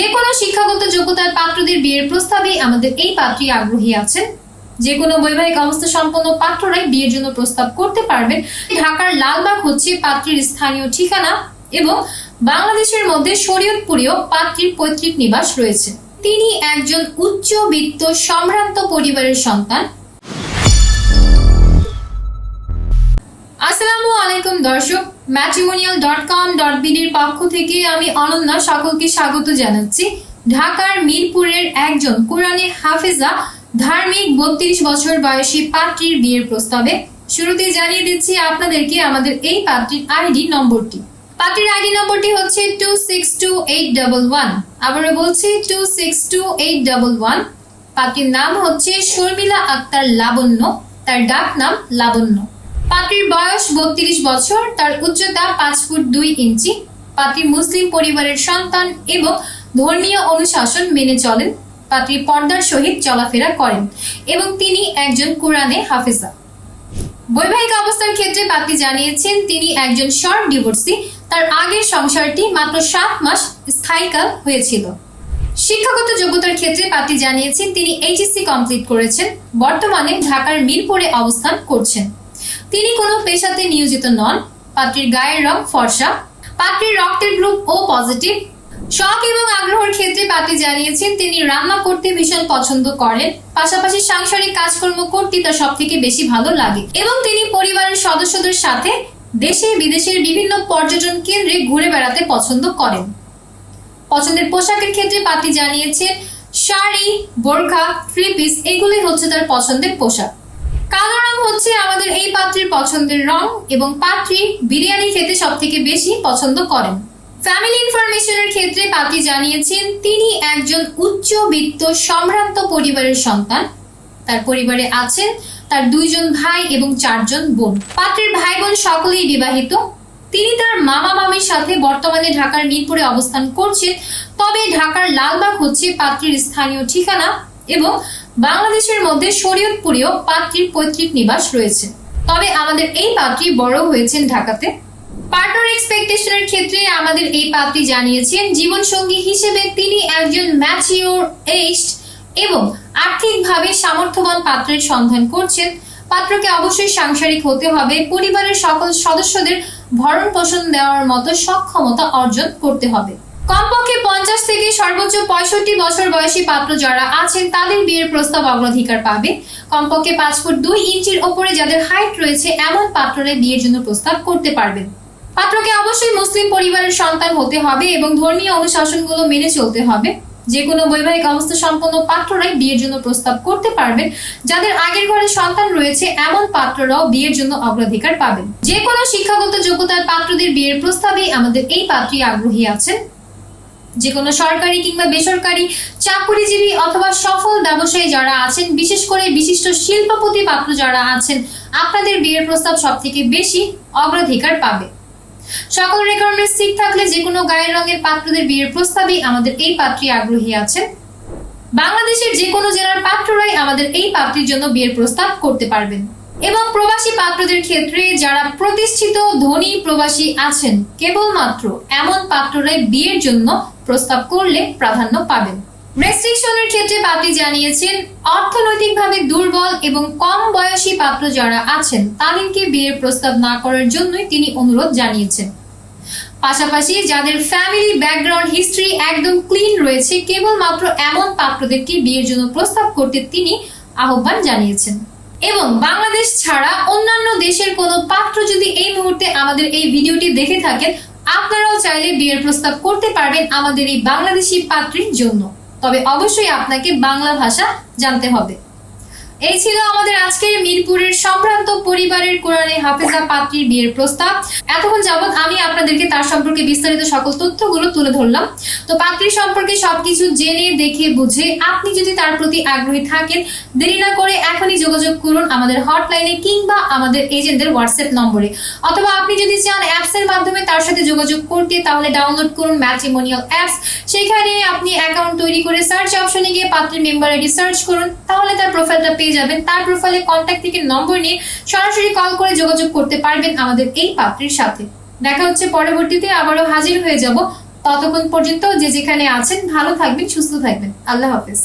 যে কোনো শিক্ষাগত যোগ্যতার পাত্রদের বিয়ের প্রস্তাবে আমাদের এই পাত্রী আগ্রহী আছেন। যে কোনো বৈবাহিক অবস্থা সম্পন্ন পাত্ররাই বিয়ের জন্য প্রস্তাব করতে পারবেন। ঢাকার লালবাগ হচ্ছে পাত্রীর স্থানীয় ঠিকানা এবং বাংলাদেশের মধ্যে শরীয়তপুরেও পাত্রীর পৈতৃক নিবাস রয়েছে। তিনি একজন উচ্চবিত্ত, সম্ভ্রান্ত পরিবারের সন্তান। আসসালামু আলাইকুম দর্শক ম্যাট্রিমোনিয়াল ডট কম ডট পক্ষ থেকে আমি অনন্যা সকলকে স্বাগত জানাচ্ছি। ঢাকার মিরপুরের একজন কোরআনে হাফেজা, ধার্মিক বত্রিশ বছর বয়সী পাত্রীর বিয়ের প্রস্তাবে। শুরুতে জানিয়ে দিচ্ছি আপনাদেরকে আমাদের এই পাত্রীর আইডি নম্বরটি। পাত্রীর আইডি নম্বরটি হচ্ছে two six two eight double one আবারও বলছি two six two eight double one পাত্রীর নাম হচ্ছে শর্মিলা আক্তার লাবণ্য, তার ডাক নাম লাবণ্য। পাত্রীর বয়স বত্রিশ বছর, তার উচ্চতা পাঁচ ফুট দুই ইঞ্চি। পাত্রী মুসলিম পরিবারের সন্তান এবং ধর্মীয় অনুশাসন মেনে চলেন। পাত্রী পর্দার সহিত চলাফেরা করেন এবং তিনি একজন কোরআনে হাফেজা। বৈবাহিক অবস্থার ক্ষেত্রে পাত্রী জানিয়েছেন, তিনি একজন শর্ট ডিভোর্সি। তার আগের সংসারটি মাত্র সাত মাস স্থায়ীকাল হয়েছিল। শিক্ষাগত যোগ্যতার ক্ষেত্রে পাত্রী জানিয়েছেন, তিনি এইচএসসি কমপ্লিট করেছেন। বর্তমানে ঢাকার মিরপুরে অবস্থান করছেন। তিনি কোনো পেশাতে নিয়োজিত নন। পাত্রীর গায়ের রং ফর্সা। পাত্রীর রক্তের গ্রুপ ও পজিটিভ। শখ এবং আগ্রহের ক্ষেত্রে পাত্রী জানিয়েছেন, তিনি রান্না করতে ভীষণ পছন্দ করেন। পাশাপাশি সাংসারিক কাজকর্ম করতে তার সব থেকে বেশি ভালো লাগে এবং তিনি পরিবারের সদস্যদের সাথে দেশে বিদেশের বিভিন্ন পর্যটন কেন্দ্রে ঘুরে বেড়াতে পছন্দ করেন। পছন্দের পোশাকের ক্ষেত্রে পাত্রী জানিয়েছেন, শাড়ি, বোরখা থ্রি পিস এগুলোই হচ্ছে তার পছন্দের পোশাক। কালো রং হচ্ছে আমাদের এই পাত্রীর পছন্দের রং এবং পাত্রী বিরিয়ানি খেতে সব থেকে বেশি পছন্দ করেন। ফ্যামিলি ইনফরমেশনের ক্ষেত্রে পাত্রী জানিয়েছেন, তিনি একজন উচ্চবিত্ত, সম্ভ্রান্ত পরিবারের সন্তান। তার পরিবারে আছেন তার দুইজন ভাই এবং চারজন বোন। পাত্রের ভাই বোন সকলেই বিবাহিত। তিনি তার মামা মামির সাথে বর্তমানে ঢাকার মিরপুরে অবস্থান করছেন। তবে ঢাকার লালবাগ হচ্ছে পাত্রীর স্থানীয় ঠিকানা। এবং বাংলাদেশের মধ্যে শরীয়তপুরীয় পাত্রীর পৈতৃক নিবাস রয়েছে। তবে আমাদের এই পাত্রী বড় হয়েছেন ঢাকাতে। পার্টনার এক্সপেকটেশনের ক্ষেত্রে আমাদের এই পাত্রী জানিয়েছেন, জীবনসঙ্গী হিসেবে তিনি একজন ম্যাচিওর এইজড এবং আর্থিকভাবে সামর্থ্যবান পাত্রের সন্ধান করছেন। পাত্রকে অবশ্যই সাংসারিক হতে হবে, পরিবারের সকল সদস্যদের ভরণ পোষণ দেওয়ার মতো সক্ষমতা অর্জন করতে হবে। কমপক্ষে পঞ্চাশ থেকে সর্বোচ্চ পঁয়ষট্টি বছর বয়সী পাত্র যারা আছেন, তাদের বিয়ের প্রস্তাব অগ্রাধিকার পাবে। কমপক্ষে পাঁচ ফুট দুই ইঞ্চির ওপরে যাদের হাইট রয়েছে, এমন পাত্ররা বিয়ের জন্য প্রস্তাব করতে পারবেন। পাত্রকে অবশ্যই মুসলিম পরিবারের সন্তান হতে হবে এবং ধর্মীয় অনুশাসনগুলো মেনে চলতে হবে। যে কোনো বৈবাহিক অবস্থা সম্পন্ন পাত্ররাই বিয়ের জন্য প্রস্তাব করতে পারবেন। যাদের আগের ঘরে সন্তান রয়েছে, এমন পাত্ররাও বিয়ের জন্য অগ্রাধিকার পাবেন। যে কোনো শিক্ষাগত যোগ্যতার পাত্রদের বিয়ের প্রস্তাবে আমাদের এই পাত্রী আগ্রহী আছেন। যে কোনো সরকারি কিংবা বেসরকারি চাকরিজীবী অথবা সফল ব্যবসায়ী যারা আছেন, বিশেষ করে বিশিষ্ট শিল্পপতি পাত্র যারা আছেন, আপনাদের বিয়ের প্রস্তাব সব থেকে বেশি অগ্রাধিকার পাবে। সকল রেকর্ডমেন্টস ঠিক থাকলে যে কোনো গায়ের রঙের পাত্রদের বিয়ের প্রস্তাবে আমাদের এই পাত্রী আগ্রহী আছেন। বাংলাদেশের যে কোনো জেলার পাত্ররাই আমাদের এই পাত্রীর জন্য বিয়ের প্রস্তাব করতে পারবেন। এবং প্রবাসী পাত্রদের ক্ষেত্রে যারা প্রতিষ্ঠিত ধনী প্রবাসী আছেন, কেবলমাত্র এমন পাত্ররাই বিয়ের জন্য প্রস্তাব করলে প্রাধান্য পাবেন। রেস্ট্রিকশনের ক্ষেত্রে পাত্রী জানিয়েছেন, অর্থনৈতিকভাবে দুর্বল এবং কম বয়সী পাত্র যারা আছেন, তাদেরকে বিয়ের প্রস্তাব না করার জন্যই তিনি অনুরোধ জানিয়েছেন। পাশাপাশি যাদের ফ্যামিলি ব্যাকগ্রাউন্ড হিস্ট্রি একদম ক্লিন রয়েছে, কেবলমাত্র এমন পাত্রদেরকে বিয়ের জন্য প্রস্তাব করতে তিনি আহ্বান জানিয়েছেন। এবং বাংলাদেশ ছাড়া অন্যান্য দেশের কোনো পাত্র যদি এই মুহূর্তে আমাদের এই ভিডিওটি দেখে থাকেন, আপনারাও চাইলে বিয়ের প্রস্তাব করতে পারবেন আমাদের এই বাংলাদেশি পাত্রীর জন্য। তবে অবশ্যই আপনাকে বাংলা ভাষা জানতে হবে। এই ছিল আমাদের আজকের মিরপুরের সম্ভ্রান্ত পরিবারের কোরআনে হাফেজা পাত্রীর বিয়ের প্রস্তাব। এতক্ষণ যাবৎ আমি আপনাদেরকে তার সম্পর্কে বিস্তারিত সকল তথ্যগুলো তুলে ধরলাম। তো পাত্রীর সম্পর্কে সবকিছু জেনে, দেখে, বুঝে আপনি যদি তার প্রতি আগ্রহী থাকেন, দেরি না করে এখনই যোগাযোগ করুন আমাদের হটলাইনে কিংবা আমাদের এজেন্টদের হোয়াটসঅ্যাপ নম্বরে। অথবা আপনি যদি চান অ্যাপস এর মাধ্যমে তার সাথে যোগাযোগ করতে, তাহলে ডাউনলোড করুন ম্যাট্রিমোনিয়াল অ্যাপস সেখানে আপনি অ্যাকাউন্ট তৈরি করে সার্চ অপশনে গিয়ে পাত্রের মেম্বার আইডি সার্চ করুন, তাহলে তার প্রোফাইলটা পেয়ে যাবেন। তার প্রোফাইলে কন্ট্যাক্ট থেকে নম্বর নিয়ে সরাসরি কল করে যোগাযোগ করতে পারবেন আমাদের এই পাত্রের সাথে। দেখা হচ্ছে পরবর্তীতে, আবারও হাজির হয়ে যাব ততক্ষণ পর্যন্ত যে যেখানে আছেন। ভালো থাকবেন, সুস্থ থাকবেন। আল্লাহ হাফেজ।